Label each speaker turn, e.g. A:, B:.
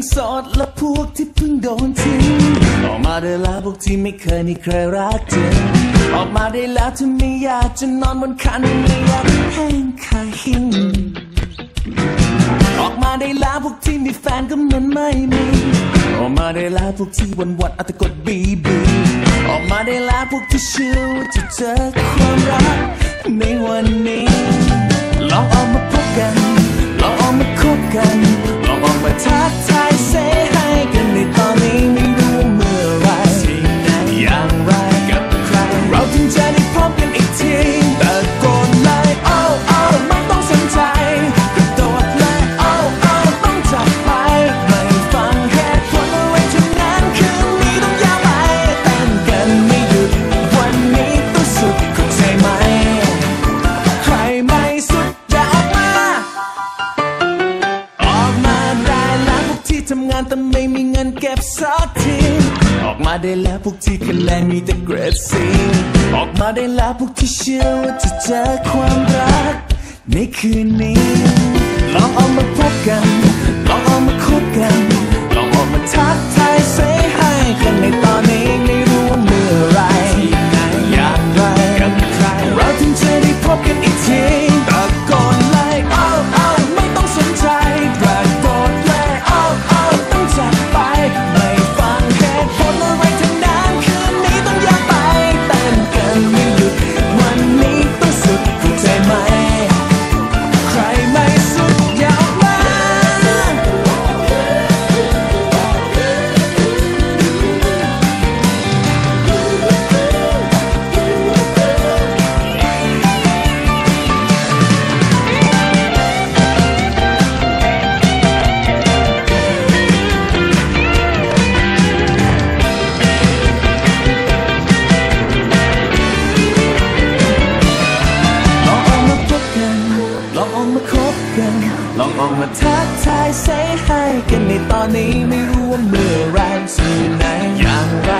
A: ังโสดและพวกที่เพิ่งโดนทิ้ง ออกมาได้แล้วพวกที่ไม่เคยมีใครรักจริงออกมาได้แล้วถ้าไม่อยากจะนอนบนคันไม่อยากแห้งขาหิ้งออกมาได้แล้วพวกที่มีแฟนก็เหมือนไม่มีออกมาได้แล้วพวกที่วันวันอาแต่กดบีบีออกมาได้แล้วพวกที่เชื่อว่าจะเจอความรักในวันนี้ลองออกมาพบกัน ทำงานแต่ไม่มีเงินเก็บสักทีออกมาได้แล้วพวกที่คะแนนมีแต่เกรดซีออกมาได้แล้วพวกที่เชื่อว่าจะเจอความรักในคืนนี้ลองเอามาพบกันลองเอามา กัน ลองออกมาทักทายเซให้กันในตอนนี้ไม่รู้ว่าเมื่อไรที่ไหนอย่างไร